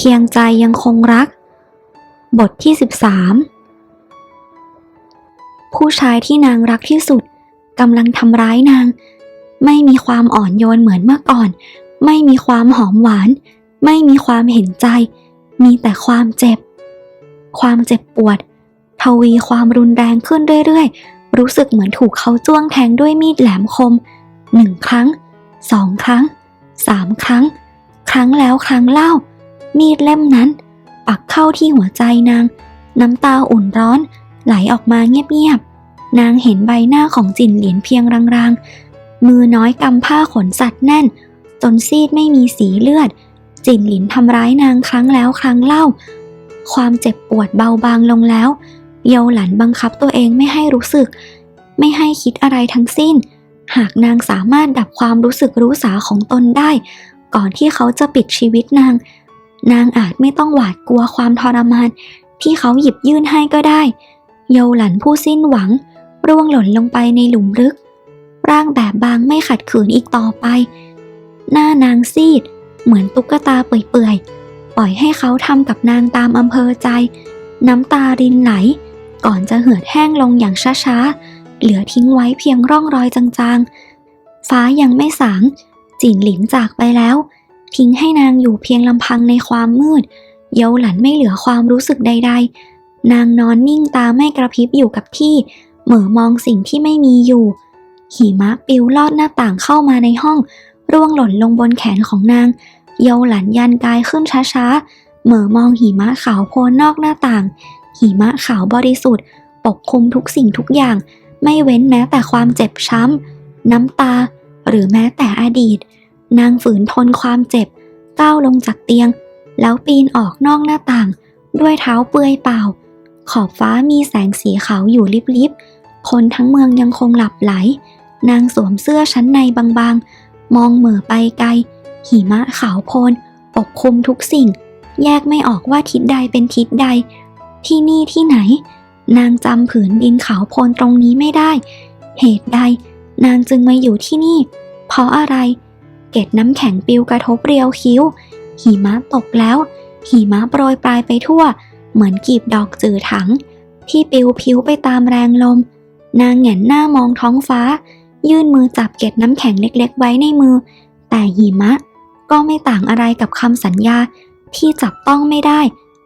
เพียงใจยังคงรัก บทที่ 13 ผู้ชายที่นางรักที่สุดกำลังทำร้ายนาง ไม่มีความอ่อนโยนเหมือนเมื่อก่อน ไม่มีความหอมหวาน ไม่มีความเห็นใจ มีแต่ความเจ็บ ความเจ็บปวด ทวีความรุนแรงขึ้นเรื่อยๆ รู้สึกเหมือนถูกเขาจ้วงแทงด้วยมีดแหลมคมหนึ่งครั้งสองครั้งสามครั้ง ครั้งแล้วครั้งเล่า มีดเล่มนั้น ปักเข้าที่หัวใจนาง น้ำตาอุ่นร้อนไหลออกมาเงียบๆ นางเห็นใบหน้าของจินเหลียนเพียงรางๆ มือน้อยกำผ้าขนสัตว์แน่น จนซีดไม่มีสีเลือด จินหลินทำร้ายนางครั้งแล้วครั้งเล่า ความเจ็บปวดเบาบางลงแล้ว เยาหลันบังคับตัวเองไม่ให้รู้สึก ไม่ให้คิดอะไรทั้งสิ้น หากนางสามารถดับความรู้สึกรู้สาของตนได้ ก่อนที่เขาจะปิดชีวิตนาง นางอาจไม่ต้องหวาดกลัวความทรมาน ที่เขาหยิบยื่นให้ก็ได้ เยาหลันผู้สิ้นหวัง ร่วงหล่นลงไปในหลุมลึก ร่างแบบบางไม่ขัดขืนอีกต่อไป หน้านางซีด เหมือนตุ๊กตาเปื่อยๆ ปล่อยให้เขาทำกับนางตามอำเภอใจ น้ำตารินไหล ก่อนจะเหือดแห้งลงอย่างช้าๆ เหลือทิ้งไว้เพียงร่องรอยจางๆ ฟ้ายังไม่สางจินหลินจากไปแล้ว ทิ้งให้นางอยู่เพียงลำพังในความมืด เยาหลันไม่เหลือความรู้สึกใด ๆ นางนอนนิ่งตาไม่กระพริบอยู่กับที่ เหม่อมองสิ่งที่ไม่มีอยู่ หิมะปิวลอดหน้าต่างเข้ามาในห้อง ร่วงหล่นลงบนแขนของนาง เยาหลันยันกายขึ้นช้าๆ เหม่อมองหิมะขาวโพลนนอกหน้าต่าง หิมะขาวบริสุทธิ์ ปกคลุมทุกสิ่งทุกอย่าง ไม่เว้นแม้แต่ความเจ็บช้ำน้ำตา หรือแม้แต่อดีต นางฝืนทนความเจ็บก้าวลงจากเตียง แล้วปีนออกนอกหน้าต่าง ด้วยเท้าเปื่อยเปล่า ขอบฟ้ามีแสงสีขาวอยู่ลิบๆ คนทั้งเมืองยังคงหลับไหล นางสวมเสื้อชั้นในบางๆ มองเหม่อไปไกล หิมะขาวโพลนปกคลุมทุกสิ่ง แยกไม่ออกว่าทิศใดเป็นทิศใด ที่นี่ที่ไหน นางจำผืนดินขาวโพลนตรงนี้ไม่ได้ เหตุใด นางจึงมาอยู่ที่นี่ เพราะอะไร เกล็ดน้ำแข็งปิวกระทบเรียวคิ้ว หิมะตกแล้ว หิมะโปรยปลายไปทั่ว เหมือนกีบดอกจือถัง ที่ปิวพิ้วไปตามแรงลม นางแหงนหน้ามองท้องฟ้า ยื่นมือจับเกล็ดน้ำแข็งเล็กๆ ไว้ในมือ แต่หิมะก็ไม่ต่างอะไรกับคำสัญญาที่จับต้องไม่ได้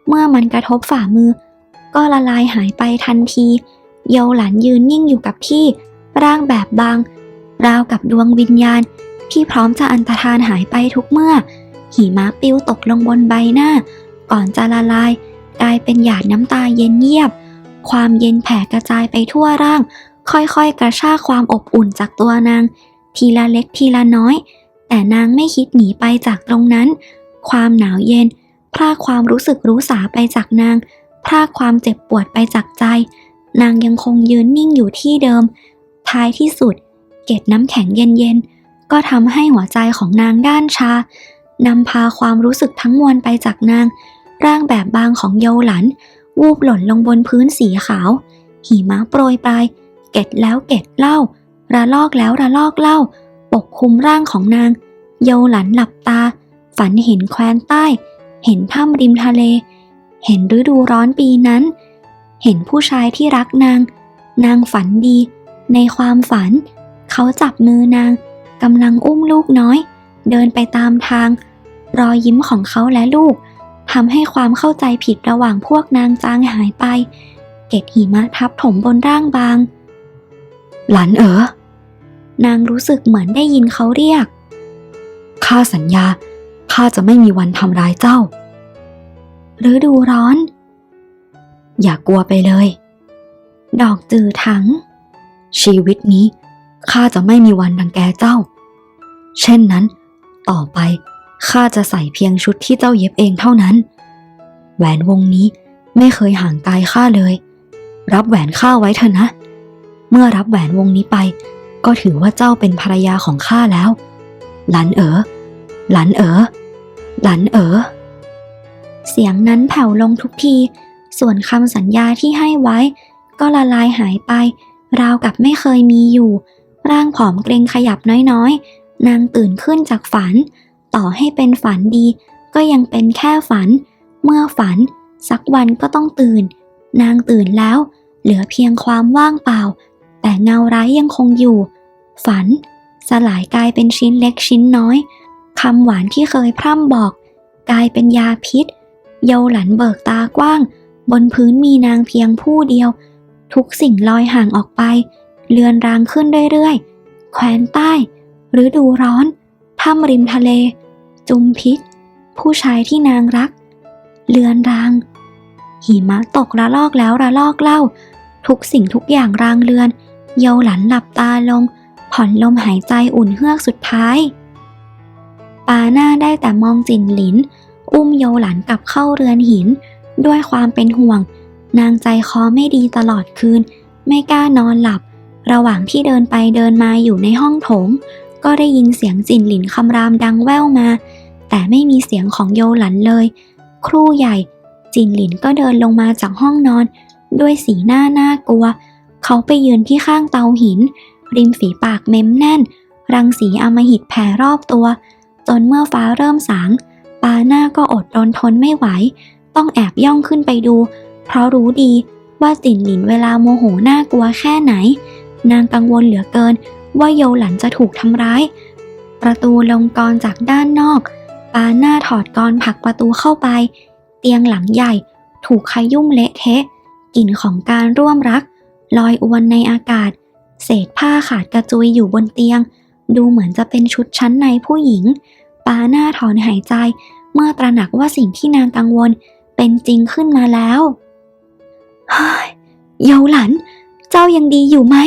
เมื่อมันกระทบฝ่ามือ ก็ละลายหายไปทันที เยาหลันยืนนิ่งอยู่กับที่ ร่างแบบบาง ราวกับดวงวิญญาณ ที่พร้อมจะอันตรธานหายไปทุกเมื่อ หิมะปิวตกลงบนใบหน้า ก่อนจะละลาย กลายเป็นหยาดน้ำตาเย็นเยียบ ความเย็นแผ่กระจายไปทั่วร่าง ค่อยๆ กระชากความอบอุ่นจากตัวนาง ทีละเล็กทีละน้อย แต่นางไม่คิดหนีไปจากตรงนั้น ความหนาวเย็น พรากความรู้สึกรู้สาไปจากนาง พรากความเจ็บปวดไปจากใจ นางยังคงยืนนิ่งอยู่ที่เดิม ท้ายที่สุด เกล็ดน้ำแข็งเย็นๆ ก็ทำให้หัวใจของนางด้านชานำพาความรู้สึกทั้งมวลไปจากนาง ร่างแบบบางของเยาหลัน วูบหล่นลงบนพื้นสีขาว หิมะโปรยปลายเก็ดแล้วเก็ดเล่า ระลอกแล้วระลอกเล่า ปกคลุมร่างของนาง เยาหลันหลับตา ฝันเห็นแคว้นใต้ เห็นถ้ำริมทะเล เห็นฤดูร้อนปีนั้น เห็นผู้ชายที่รักนาง นางฝันดี ในความฝัน เขาจับมือนาง กำลังอุ้มลูกน้อย เดินไปตามทาง รอยยิ้มของเขาและลูกทำให้ความเข้าใจผิดระหว่างพวกนางจางหายไป เกล็ดหิมะทับถมบนร่างบาง หลานเอ๋อนางรู้สึกเหมือนได้ยินเขาเรียก ข้าสัญญา ข้าจะไม่มีวันทำร้ายเจ้าฤดูร้อน อย่ากลัวไปเลย ดอกจือถัง ชีวิตนี้ข้าจะไม่มีวันรังแกเจ้า เช่นนั้น ต่อไปข้าจะใส่เพียงชุดที่เจ้าเย็บเองเท่านั้น แหวนวงนี้ไม่เคยห่างกายข้าเลย รับแหวนข้าไว้เถอะนะ เมื่อรับแหวนวงนี้ไป ก็ถือว่าเจ้าเป็นภรรยาของข้าแล้ว หลานเอ๋อหลานเอ๋อหลานเอ๋อเสียงนั้นแผ่วลงทุกที ส่วนคำสัญญาที่ให้ไว้ ก็ละลายหายไป ราวกับไม่เคยมีอยู่ ร่างผอมเกรงขยับน้อยๆ นางตื่นขึ้นจากฝัน ต่อให้เป็นฝันดี ก็ยังเป็นแค่ฝัน เมื่อฝัน สักวันก็ต้องตื่น นางตื่นแล้ว เหลือเพียงความว่างเปล่า แต่เงาไร้ยังคงอยู่ ฝัน สลายกลายเป็นชิ้นเล็กชิ้นน้อยคำหวานที่เคยพร่ำบอก กลายเป็นยาพิษ เยาหลันเบิกตากว้าง บนพื้นมีนางเพียงผู้เดียว ทุกสิ่งลอยห่างออกไป เลือนรางขึ้นเรื่อยๆ แคว้นใต้ หรือดูร้อน ถ้ำริมทะเล จุมพิษ ผู้ชายที่นางรัก เลือนราง หิมะตกระลอกแล้วระลอกเล่า ทุกสิ่งทุกอย่างรางเลือน เยาหลันหลับตาลง ผ่อนลมหายใจอุ่นเฮือกสุดท้าย ปาหน้าได้แต่มองจินหลิน อุ้มโยหลันกลับเข้าเรือนหิน ด้วยความเป็นห่วง นางใจคอไม่ดีตลอดคืน ไม่กล้านอนหลับระหว่างที่เดินไปเดินมาอยู่ในห้องโถง ก็ได้ยินเสียงจินหลินคำรามดังแว่วมา แต่ไม่มีเสียงของโยหลันเลย ครู่ใหญ่ จินหลินก็เดินลงมาจากห้องนอน ด้วยสีหน้าน่ากลัว เขาไปยืนที่ข้างเตาหิน ริมฝีปากเม้มแน่น รังสีอมหิตแผ่รอบตัว จนเมื่อฟ้าเริ่มสางปาหน้าก็อดรนทนไม่ไหว ต้องแอบย่องขึ้นไปดู เพราะรู้ดีว่าจินหลินเวลาโมโหน่ากลัวแค่ไหน นางกังวลเหลือเกิน ว่าโยหลันจะถูกทำร้าย ประตูลงกรจากด้านนอก ปาหน้าถอดกรผลักประตูเข้าไป เตียงหลังใหญ่ ถูกขยุ่มเละเทะกลิ่นของการร่วมรัก ลอยอวนในอากาศ เศษผ้าขาดกระจุยอยู่บนเตียง ดูเหมือนจะเป็นชุดชั้นในผู้หญิง ปาหน้าถอนหายใจ เมื่อตระหนักว่าสิ่งที่นางกังวลเป็นจริงขึ้นมาแล้วเฮ้ยเยาหลัน เจ้ายังดีอยู่ไหม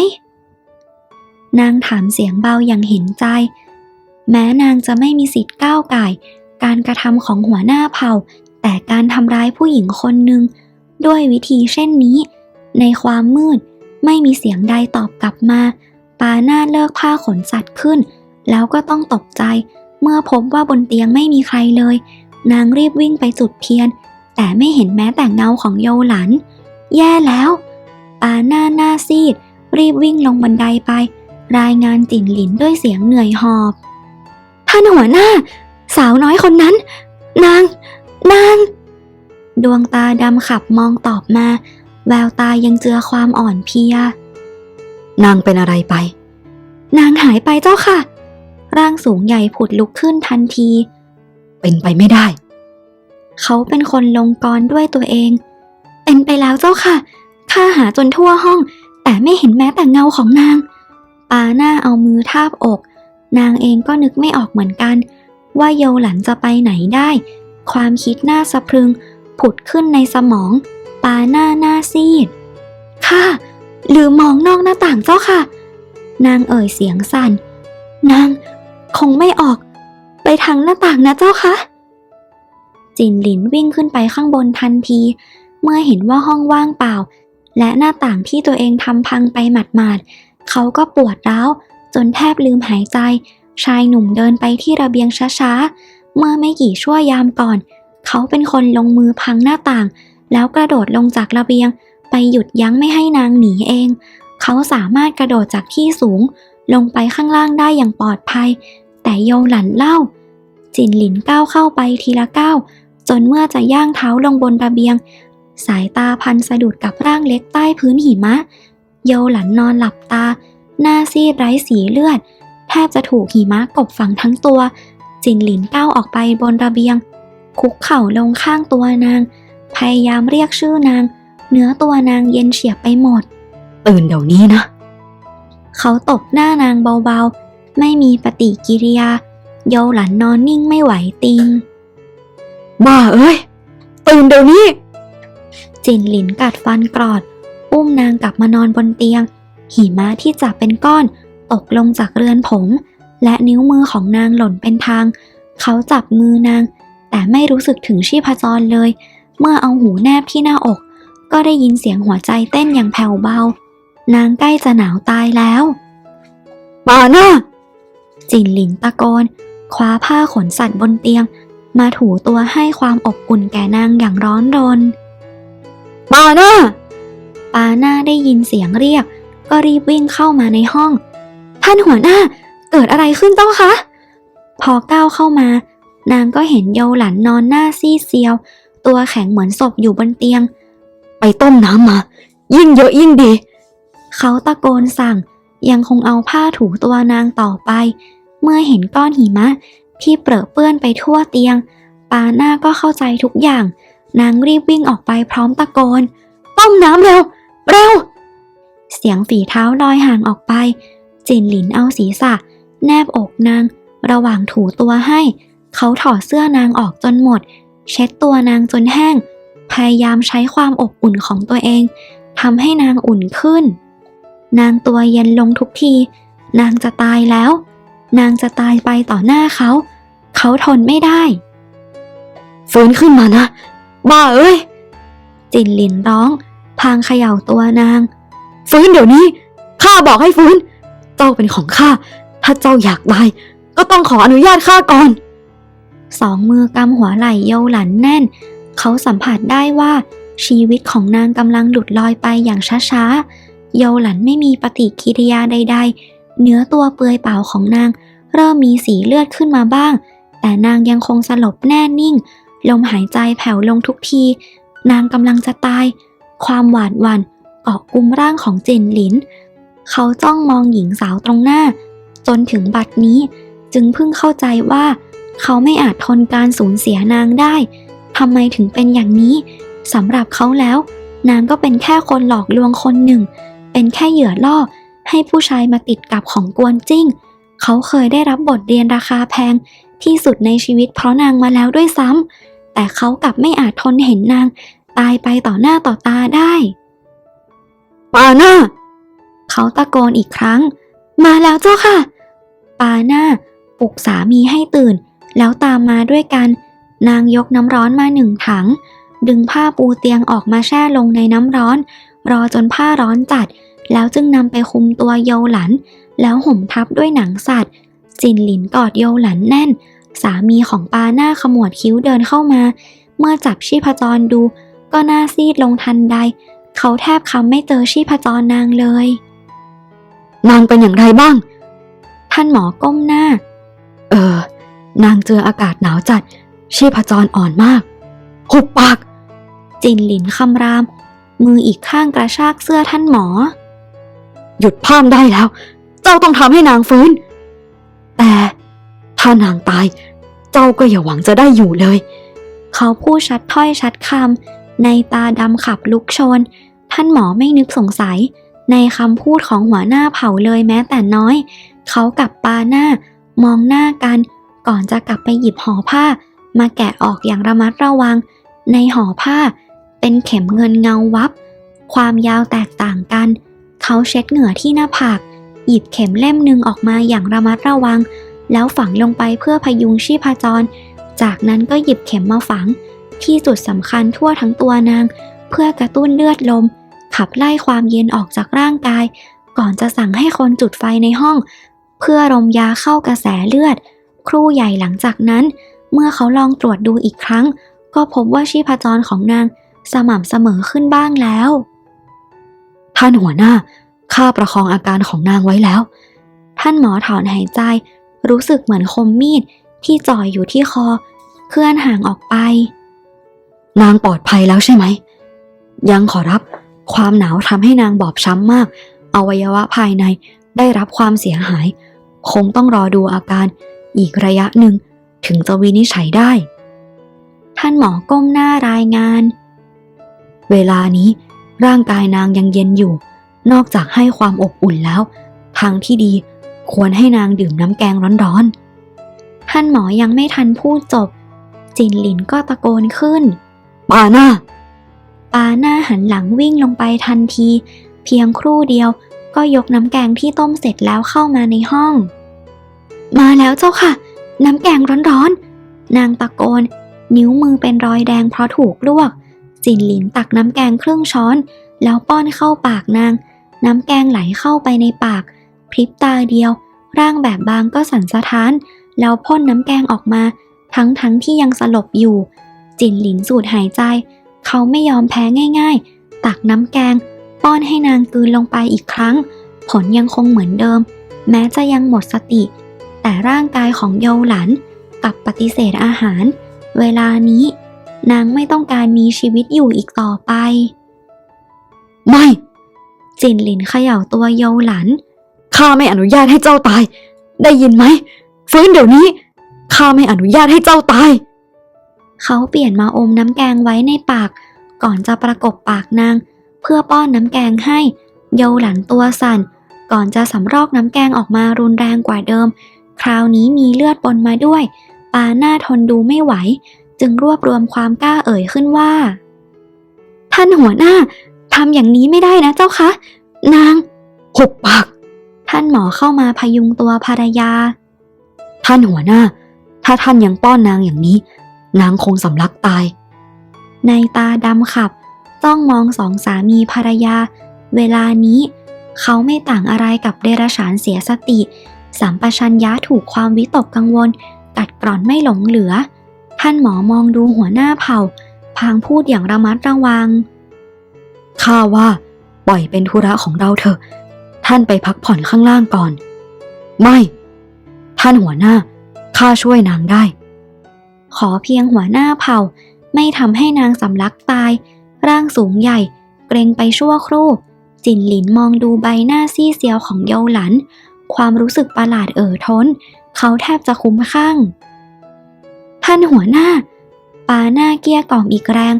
นางถามเสียงเบาอย่างเห็นใจ แม้นางจะไม่มีสิทธิ์ก้าวไก่ การกระทำของหัวหน้าเผ่า แต่การทำร้ายผู้หญิงคนหนึ่ง ด้วยวิธีเช่นนี้ ในความมืดไม่มีเสียงใดตอบกลับมา ปาหน้าเลิกผ้าขนสัตว์ขึ้น แล้วก็ต้องตกใจ เมื่อพบว่าบนเตียงไม่มีใครเลย นางรีบวิ่งไปจุดเทียน แต่ไม่เห็นแม้แต่เงาของโยหลัน แย่แล้ว ปาหน้าหน้าซีด รีบวิ่งลงบันไดไป รายงานจิ่นหลินด้วยเสียงเหนื่อยหอบ ท่านหัวหน้า สาวน้อยคนนั้น นาง นาง ดวงตาดำขับมองตอบมา แววตายังเจือความอ่อนเพลีย นางเป็นอะไรไป นางหายไปเจ้าค่ะ ร่างสูงใหญ่ผุดลุกขึ้นทันที เป็นไปไม่ได้ เขาเป็นคนลงกรด้วยตัวเอง เป็นไปแล้วเจ้าค่ะ ข้าหาจนทั่วห้อง แต่ไม่เห็นแม้แต่เงาของนาง ปาหน้าเอามือทาบอก นางเองก็นึกไม่ออกเหมือนกัน ว่าโยหลันจะไปไหนได้ ความคิดหน้าสะพรึง ผุดขึ้นในสมอง ปาหน้าหน้าซีด ค่ะลืมมองนอกหน้าต่างเจ้าค่ะ นางเอ่ยเสียงสั่น นาง คงไม่ออก ไปทางหน้าต่างนะเจ้าค่ะ จินหลินวิ่งขึ้นไปข้างบนทันที เมื่อเห็นว่าห้องว่างเปล่า และหน้าต่างที่ตัวเองทำพังไปหมาดๆ เขาก็ปวดร้าวจนแทบลืมหายใจ ชายหนุ่มเดินไปที่ระเบียงช้าๆ เมื่อไม่กี่ชั่วยามก่อน เขาเป็นคนลงมือพังหน้าต่าง แล้วกระโดดลงจากระเบียง ไปหยุดยั้งไม่ให้นางหนีเอง เขาสามารถกระโดดจากที่สูง ลงไปข้างล่างได้อย่างปลอดภัย แต่โยหลันเล่า จินหลินก้าวเข้าไปทีละก้าวจนเมื่อจะย่างเท้าลงบนระเบียง สายตาพันสะดุดกับร่างเล็กใต้พื้นหิมะ โยหลันนอนหลับตา หน้าซีดไร้สีเลือด แทบจะถูกหิมะกบฝังทั้งตัว จินหลินก้าวออกไปบนระเบียง คุกเข่าลงข้างตัวนาง พยายามเรียกชื่อนาง เนื้อตัวนางเย็นเฉียบไปหมด ตื่นเดี๋ยวนี้นะ เขาตบหน้านางเบาๆ ไม่มีปฏิกิริยาโยหลันนอนนิ่งไม่ไหวติงบ้าเอ้ย ตื่นเดี๋ยวนี้ จินหลินกัดฟันกรอด อุ้มนางกลับมานอนบนเตียง หิมะที่จับเป็นก้อน ตกลงจากเรือนผม และนิ้วมือของนางหล่นเป็นทาง เขาจับมือนาง แต่ไม่รู้สึกถึงชีพจรเลย เมื่อเอาหูแนบที่หน้าอก ก็ได้ยินเสียงหัวใจเต้นอย่างแผ่วเบา นางใกล้จะหนาวตายแล้วปาหน้าจินหลินตะโกน คว้าผ้าขนสัตว์บนเตียง มาถูตัวให้ความอบอุ่นแก่นางอย่างร้อนรนปาหน้า ปาหน้าได้ยินเสียงเรียก ก็รีบวิ่งเข้ามาในห้อง ท่านหัวหน้า เกิดอะไรขึ้นเจ้าคะ พอก้าวเข้ามา นางก็เห็นโยหลันนอนหน้าซีเซียว ตัวแข็งเหมือนศพอยู่บนเตียง ไปต้มน้ำมา ยิ่งเยอะยิ่งดี เขาตะโกนสั่ง ยังคงเอาผ้าถูตัวนางต่อไป เมื่อเห็นก้อนหิมะที่เปรอะเปื้อนไปทั่วเตียง ปาหน้าก็เข้าใจทุกอย่าง นางรีบวิ่งออกไปพร้อมตะโกน ต้มน้ำเร็ว เร็ว เสียงฝีเท้าลอยห่างออกไป จินหลินเอาศีรษะ แนบอกนาง ระหว่างถูตัวให้ เขาถอดเสื้อนางออกจนหมด เช็ดตัวนางจนแห้ง พยายามใช้ความอบอุ่นของตัวเองทำให้นางอุ่นขึ้น นางตัวเย็นลงทุกที นางจะตายแล้ว นางจะตายไปต่อหน้าเขา เขาทนไม่ได้ฟื้นขึ้นมานะ บ้าเอ้ย จินหลินร้อง พางเขย่าตัวนาง ฟื้นเดี๋ยวนี้ ข้าบอกให้ฟื้น เจ้าเป็นของข้า ถ้าเจ้าอยากตาย ก็ต้องขออนุญาตข้าก่อน สองมือกำหัวไหล่โยหลันแน่น เขาสัมผัสได้ว่าชีวิตของนางกำลังหลุดลอยไปอย่างช้าๆโยหลันไม่มีปฏิกิริยาใด ๆ เนื้อตัวเปลือยเปล่าของนาง เริ่มมีสีเลือดขึ้นมาบ้าง แต่นางยังคงสลบแน่นิ่ง ลมหายใจแผ่วลงทุกที นางกำลังจะตาย ความหวาดหวั่นเกาะกุมร่างของเจนหลิน เขาจ้องมองหญิงสาวตรงหน้า จนถึงบัดนี้จึงเพิ่งเข้าใจว่า เขาไม่อาจทนการสูญเสียนางได้ทำไมถึงเป็นอย่างนี้สำหรับเขาแล้ว นางก็เป็นแค่คนหลอกลวงคนหนึ่ง เป็นแค่เหยื่อล่อ ให้ผู้ชายมาติดกับของกวนจิ้ง เขาเคยได้รับบทเรียนราคาแพงที่สุดในชีวิตเพราะนางมาแล้วด้วยซ้ำแต่เขากลับไม่อาจทนเห็นนาง ตายไปต่อหน้าต่อตาได้ปาหน้า เขาตะโกนอีกครั้ง มาแล้วเจ้าค่ะ ปาหน้าปลุกสามีให้ตื่น แล้วตามมาด้วยกัน นางยกน้ำร้อนมาหนึ่งถัง ดึงผ้าปูเตียงออกมาแช่ลงในน้ำร้อน รอจนผ้าร้อนจัด แล้วจึงนำไปคุมตัวโยหลัน แล้วห่มทับด้วยหนังสัตว์จินหลินกอดโยหลันแน่น สามีของปาหน้าขมวดคิ้วเดินเข้ามา เมื่อจับชีพจรดู ก็หน้าซีดลงทันใด เขาแทบคำไม่เจอชีพจรนางเลย นางเป็นอย่างไรบ้าง ท่านหมอก้มหน้า เออ นางเจออากาศหนาวจัด ชีพจรอ่อนมาก หุบปาก จินหลินคำราม มืออีกข้างกระชากเสื้อท่านหมอ หยุดพร่ำได้แล้ว เจ้าต้องทำให้นางฟื้น แต่ถ้านางตาย เจ้าก็อย่าหวังจะได้อยู่เลยเขาพูดชัดถ้อยชัดคำ ในตาดำขับลุกชน ท่านหมอไม่นึกสงสัย ในคำพูดของหัวหน้าเผ่าเลยแม้แต่น้อย เขากับปาหน้ามองหน้ากัน ก่อนจะกลับไปหยิบห่อผ้า มาแกะออกอย่างระมัดระวัง ในห่อผ้า เป็นเข็มเงินเงาวับ ความยาวแตกต่างกัน เขาเช็ดเหงื่อที่หน้าผาก หยิบเข็มเล่มหนึ่งออกมาอย่างระมัดระวัง แล้วฝังลงไปเพื่อพยุงชีพจร จากนั้นก็หยิบเข็มมาฝัง ที่จุดสำคัญทั่วทั้งตัวนาง เพื่อกระตุ้นเลือดลม ขับไล่ความเย็นออกจากร่างกาย ก่อนจะสั่งให้คนจุดไฟในห้อง เพื่อรมยาเข้ากระแสเลือด ครู่ใหญ่หลังจากนั้น เมื่อเขาลองตรวจดูอีกครั้ง ก็พบว่าชีพจรของนาง สม่ำเสมอขึ้นบ้างแล้วท่านหัวหน้า ข้าประคองอาการของนางไว้แล้ว ท่านหมอถอนหายใจ รู้สึกเหมือนคมมีดที่จ่อยอยู่ที่คอ เคลื่อนห่างออกไป นางปลอดภัยแล้วใช่ไหม ยังขอรับ ความหนาวทำให้นางบอบช้ำมาก อวัยวะภายในได้รับความเสียหาย คงต้องรอดูอาการอีกระยะหนึ่ง ถึงจะวินิจฉัยได้ ท่านหมอก้มหน้ารายงาน เวลานี้ร่างกายนางยังเย็นอยู่ นอกจากให้ความอบอุ่นแล้ว ทางที่ดีควรให้นางดื่มน้ำแกงร้อนท่านหมอยังไม่ทันพูดจบ จินหลินก็ตะโกนขึ้น ปาหน้า ปาหน้าหันหลังวิ่งลงไปทันที เพียงครู่เดียวก็ยกน้ำแกงที่ต้มเสร็จแล้วเข้ามาในห้อง มาแล้วเจ้าค่ะ น้ำแกงร้อนๆ นางตะโกน นิ้วมือเป็นรอยแดงเพราะถูกลวก จินหลินตักน้ำแกงครึ่งช้อน แล้วป้อนเข้าปากนาง น้ำแกงไหลเข้าไปในปาก พริบตาเดียว ร่างแบบบางก็สั่นสะท้าน แล้วพ่นน้ำแกงออกมา ทั้งทั้งๆที่ยังสลบอยู่ จินหลินสูดหายใจ เขาไม่ยอมแพ้ง่ายๆ ตักน้ำแกง ป้อนให้นางกลืนลงไปอีกครั้ง ผลยังคงเหมือนเดิม แม้จะยังหมดสติ แต่ร่างกายของโยหลันกับปฏิเสธอาหาร เวลานี้ นางไม่ต้องการมีชีวิตอยู่อีกต่อไป ไม่ จินหลินเขย่าตัวโยหลัน ข้าไม่อนุญาตให้เจ้าตาย ได้ยินไหมฟื้นเดี๋ยวนี้ ข้าไม่อนุญาตให้เจ้าตาย เขาเปลี่ยนมาอมน้ำแกงไว้ในปาก ก่อนจะประกบปากนาง เพื่อป้อนน้ำแกงให้ โยหลันตัวสั่น ก่อนจะสำรอกน้ำแกงออกมารุนแรงกว่าเดิม คราวนี้มีเลือดปนมาด้วย ปาหน้าทนดูไม่ไหว จึงรวบรวมความกล้าเอ่ยขึ้นว่า ท่านหัวหน้าทำอย่างนี้ไม่ได้นะเจ้าคะ นางหุบปาก ท่านหมอเข้ามาพยุงตัวภรรยา ท่านหัวหน้า ถ้าท่านยังป้อนนางอย่างนี้ นางคงสำลักตาย ในตาดำขับจ้องมองสองสามีภรรยา เวลานี้ เขาไม่ต่างอะไรกับเดรัจฉานเสียสติ สัมปชัญญะถูกความวิตกกังวล กัดกร่อนไม่หลงเหลือ ท่านหมอมองดูหัวหน้าเผ่า พางพูดอย่างระมัดระวัง ข้าว่า ปล่อยเป็นธุระของเราเถอะ ท่านไปพักผ่อนข้างล่างก่อน ไม่ ท่านหัวหน้าข้าช่วยนางได้ ขอเพียงหัวหน้าเผ่า ไม่ทำให้นางสำลักตาย ร่างสูงใหญ่ เกรงไปชั่วครู่ จินหลินมองดูใบหน้าซี่เซียวของโยาหลัน ความรู้สึกประหลาดเอ่อท้น เขาแทบจะคุ้มข้างท่านหัวหน้า ปาหน้าเกี้ยกล่อมอีกแรง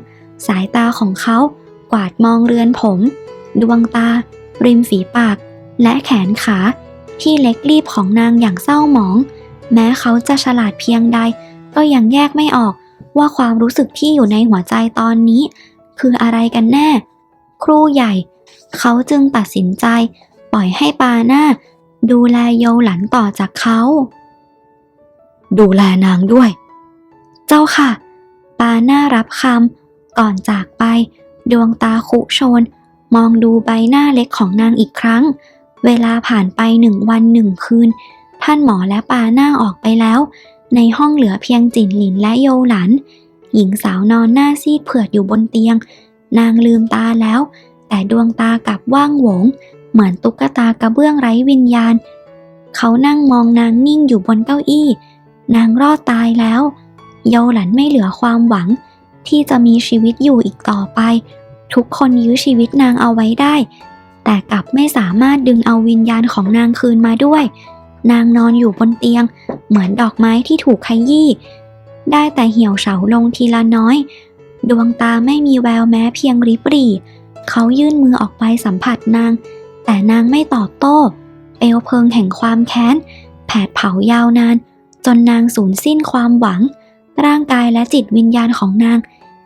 สายตาของเขากวาดมองเรือนผม ดวงตา ริมฝีปาก และแขนขา ที่เล็กรีบของนางอย่างเศร้าหมอง แม้เขาจะฉลาดเพียงใด ก็ยังแยกไม่ออกว่าความรู้สึกที่อยู่ในหัวใจตอนนี้ คืออะไรกันแน่ ครูใหญ่ เขาจึงตัดสินใจ ปล่อยให้ปาหน้า ดูแลโยหลันต่อจากเขา ดูแลนางด้วย เจ้าค่ะ ปาหน้ารับคำก่อนจากไป ดวงตาคุโชน มองดูใบหน้าเล็กของนางอีกครั้ง เวลาผ่านไปหนึ่งวันหนึ่งคืน ท่านหมอและปาหน้าออกไปแล้ว ในห้องเหลือเพียงจินหลินและโยหลัน หญิงสาวนอนหน้าซีดเผือดอยู่บนเตียง นางลืมตาแล้ว แต่ดวงตากลับว่างโหวง เหมือนตุ๊กตากระเบื้องไร้วิญญาณ เขานั่งมองนางนิ่งอยู่บนเก้าอี้ นางรอดตายแล้ว โยหลันไม่เหลือความหวัง ที่จะมีชีวิตอยู่อีกต่อไป ทุกคนยื้อชีวิตนางเอาไว้ได้ แต่กลับไม่สามารถดึงเอาวิญญาณของนางคืนมาด้วย นางนอนอยู่บนเตียง เหมือนดอกไม้ที่ถูกขยี้ ได้แต่เหี่ยวเฉาลงทีละน้อย ดวงตาไม่มีแววแม้เพียงริบรี่ เขายื่นมือออกไปสัมผัสนาง แต่นางไม่ตอบโต้ เปลวเพลิงแห่งความแค้น แผดเผายาวนาน จนนางสูญสิ้นความหวัง ร่างกายและจิตวิญญาณของนาง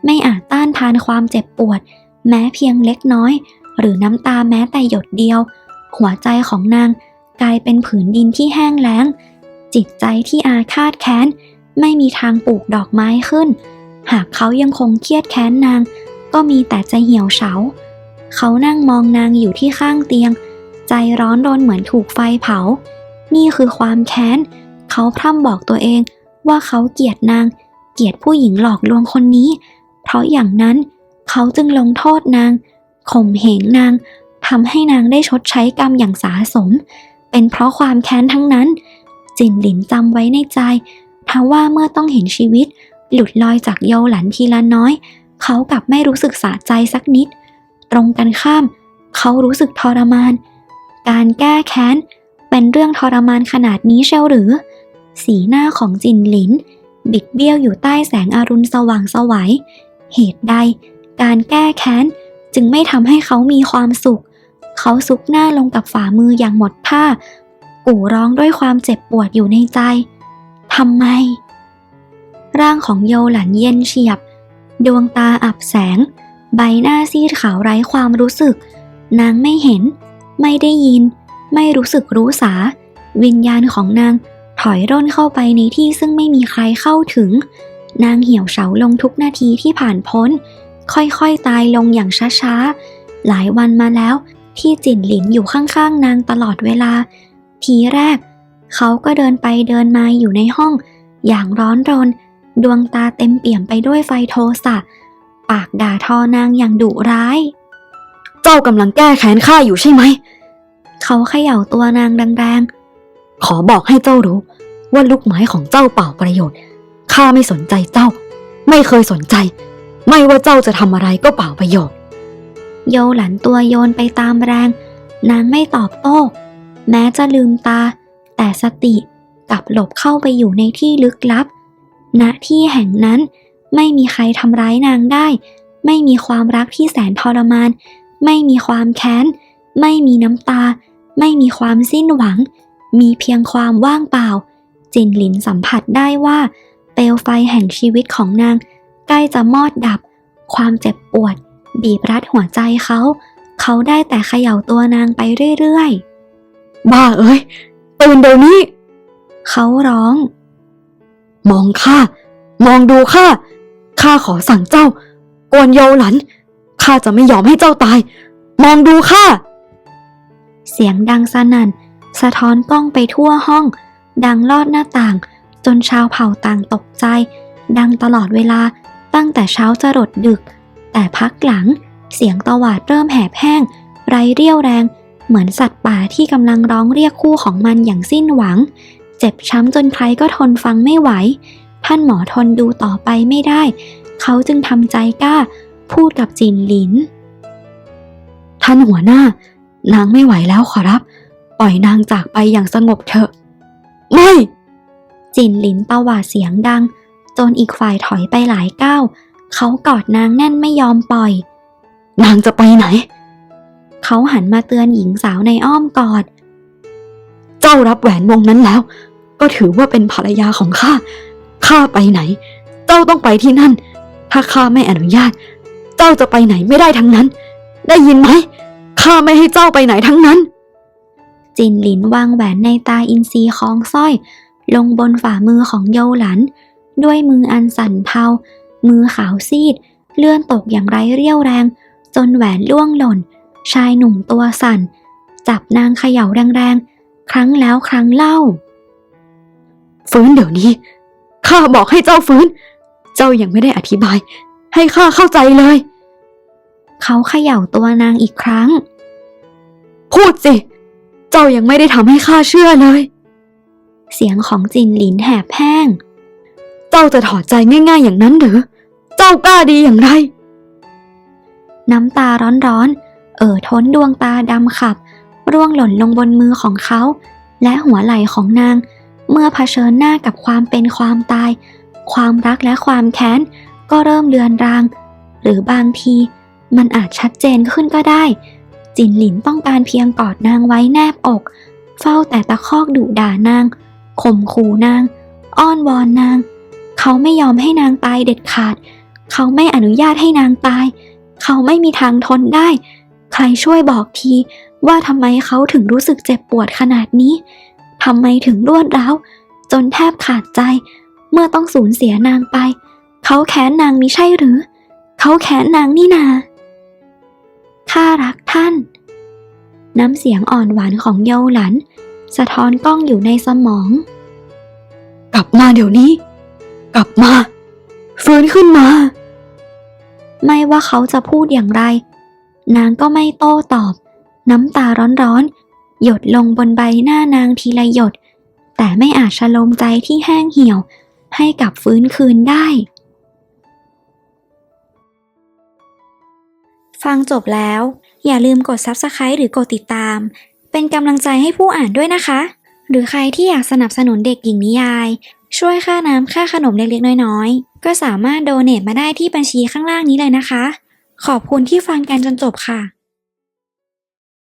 ไม่อาจต้านทานความเจ็บปวด แม้เพียงเล็กน้อย หรือน้ำตาแม้แต่หยดเดียว หัวใจของนาง กลายเป็นผืนดินที่แห้งแล้ง จิตใจที่อาฆาตแค้น ไม่มีทางปลูกดอกไม้ขึ้น หากเขายังคงเครียดแค้นนาง ก็มีแต่จะเหี่ยวเฉา เขานั่งมองนางอยู่ที่ข้างเตียง ใจร้อนรนเหมือนถูกไฟเผา นี่คือความแค้น เขาพร่ำบอกตัวเองว่าเขาเกลียดนาง เกลียดผู้หญิงหลอกลวงคนนี้ เพราะอย่างนั้นเขาจึงลงโทษนางข่มเหงนางทำให้นางได้ชดใช้กรรมอย่างสาสม เป็นเพราะความแค้นทั้งนั้น จินหลินจำไว้ในใจทว่าเมื่อต้องเห็นชีวิต หลุดลอยจากเยาหลันทีละน้อย เขากลับไม่รู้สึกสะใจสักนิด ตรงกันข้าม เขารู้สึกทรมาน การแก้แค้น เป็นเรื่องทรมานขนาดนี้เชียวหรือ สีหน้าของจินหลิน บิดเบี้ยวอยู่ใต้แสงอรุณสว่างสวัยเหตุใด การแก้แค้นจึงไม่ทำให้เขามีความสุข เขาซุกหน้าลงกับฝ่ามืออย่างหมดท่า กู่ร้องด้วยความเจ็บปวดอยู่ในใจ ทำไม ร่างของโยหลันเย็นเฉียบ ดวงตาอับแสง ใบหน้าซีดขาวไร้ความรู้สึก นางไม่เห็น ไม่ได้ยิน ไม่รู้สึกรู้สา วิญญาณของนางถอยร่นเข้าไปในที่ซึ่งไม่มีใครเข้าถึง นางเหี่ยวเฉาลงทุกนาทีที่ผ่านพ้น ค่อยๆตายลงอย่างช้าๆ หลายวันมาแล้ว ที่จินหลินอยู่ข้างๆนางตลอดเวลา ทีแรก เขาก็เดินไปเดินมาอยู่ในห้อง อย่างร้อนรน ดวงตาเต็มเปี่ยมไปด้วยไฟโทสะ ปากด่าทอนางอย่างดุร้าย เจ้ากำลังแก้แค้นข้าอยู่ใช่ไหม เขาเขย่าตัวนางแรงขอบอกให้เจ้ารู้ ว่าลูกไม้ของเจ้าเปล่าประโยชน์ ข้าไม่สนใจเจ้า ไม่เคยสนใจ ไม่ว่าเจ้าจะทำอะไรก็เปล่าประโยชน์ โยหลันตัวโยนไปตามแรง นางไม่ตอบโต้ แม้จะลืมตา แต่สติกลับหลบเข้าไปอยู่ในที่ลึกลับ ณที่แห่งนั้นไม่มีใครทำร้ายนางได้ ไม่มีความรักที่แสนทรมาน ไม่มีความแค้น ไม่มีน้ำตา ไม่มีความสิ้นหวัง มีเพียงความว่างเปล่า จินหลินสัมผัสได้ว่า เปลวไฟแห่งชีวิตของนางใกล้จะมอดดับ ความเจ็บปวด บีบรัดหัวใจเขา เขาได้แต่เขย่าตัวนางไปเรื่อยบ้าเอ้ย ตื่นเดี๋ยวนี้ๆเขาร้อง มองข้า มองดูข้า ข้าขอสั่งเจ้ากวนโยหลัน ข้าจะไม่ยอมให้เจ้าตาย มองดูข้า เสียงดังสนั่น สะท้อนกล้องไปทั่วห้อง ดังลอดหน้าต่าง จนชาวเผ่าต่างตกใจ ดังตลอดเวลาตั้งแต่เช้าจะรดดึก แต่พักหลังเสียงตวาดเริ่มแหบแห้ง ไร้เรี่ยวแรง เหมือนสัตว์ป่าที่กำลังร้องเรียกคู่ของมันอย่างสิ้นหวัง เจ็บช้ำจนใครก็ทนฟังไม่ไหว ท่านหมอทนดูต่อไปไม่ได้ เขาจึงทำใจกล้า พูดกับจินหลิน ท่านหัวหน้า นางไม่ไหวแล้วขอรับ ปล่อยนางจากไปอย่างสงบเถอะ ไม่ จินหลินตวาดเสียงดัง จนอีกฝ่ายถอยไปหลายก้าว เขากอดนางแน่นไม่ยอมปล่อย นางจะไปไหน เขาหันมาเตือนหญิงสาวในอ้อมกอด เจ้ารับแหวนวงนั้นแล้ว ก็ถือว่าเป็นภรรยาของข้า ข้าไปไหน เจ้าต้องไปที่นั่น ถ้าข้าไม่อนุญาต เจ้าจะไปไหนไม่ได้ทั้งนั้น ได้ยินไหม ข้าไม่ให้เจ้าไปไหนทั้งนั้น จินหลินวางแหวนในตาอินทรีคล้องสร้อย ลงบนฝ่ามือของโยหลัน ด้วยมืออันสั่นเทา มือขาวซีด เลื่อนตกอย่างไร้เรี่ยวแรง จนแหวนล่วงหล่น ชายหนุ่มตัวสั่น จับนางเขย่าแรงๆ ครั้งแล้วครั้งเล่า ฟื้นเดี๋ยวนี้ ข้าบอกให้เจ้าฟื้น เจ้ายังไม่ได้อธิบาย ให้ข้าเข้าใจเลย เขาเขย่าตัวนางอีกครั้ง พูดสิ เจ้ายังไม่ได้ทำให้ข้าเชื่อเลย เสียงของจินหลินแหบแห้ง เจ้าจะถอดใจง่ายๆอย่างนั้นหรือ เจ้ากล้าดีอย่างไร น้ำตาร้อนๆ เอ่อท้นดวงตาดำขับ ร่วงหล่นลงบนมือของเขา และหัวไหล่ของนาง เมื่อเผชิญหน้ากับความเป็นความตาย ความรักและความแค้น ก็เริ่มเลือนราง หรือบางที มันอาจชัดเจนขึ้นก็ได้ จินหลินต้องการเพียงกอดนางไว้แนบอก เฝ้าแต่ตะคอกดุด่านางข่มขู่นาง อ้อนวอนนาง เขาไม่ยอมให้นางตายเด็ดขาด เขาไม่อนุญาตให้นางตาย เขาไม่มีทางทนได้ ใครช่วยบอกทีว่าทำไมเขาถึงรู้สึกเจ็บปวดขนาดนี้ทำไมถึงรวดร้าวจนแทบขาดใจ เมื่อต้องสูญเสียนางไป เขาแค้นนางมิใช่หรือ เขาแค้นนางนี่นาข้ารักท่าน น้ำเสียงอ่อนหวานของเยาหลัน สะท้อนกล้องอยู่ในสมอง กลับมาเดี๋ยวนี้ กลับมา ฟื้นขึ้นมา ไม่ว่าเขาจะพูดอย่างไร นางก็ไม่โต้ตอบ น้ำตาร้อนๆ หยดลงบนใบหน้านางทีละหยด แต่ไม่อาจชโลมใจที่แห้งเหี่ยว ให้กลับฟื้นคืนได้ ฟังจบแล้ว อย่าลืมกด Subscribe หรือกดติดตาม เป็นกำลังใจให้ผู้อ่านด้วยนะคะ หรือใครที่อยากสนับสนุนเด็กหญิงนิยาย ช่วยค่าน้ำค่าขนมเล็กๆน้อยๆ ก็สามารถโดเน a มาได้ที่บัญชีข้างล่างนี้เลยนะคะ ขอบคุณที่ฟังกันจนจบค่ะ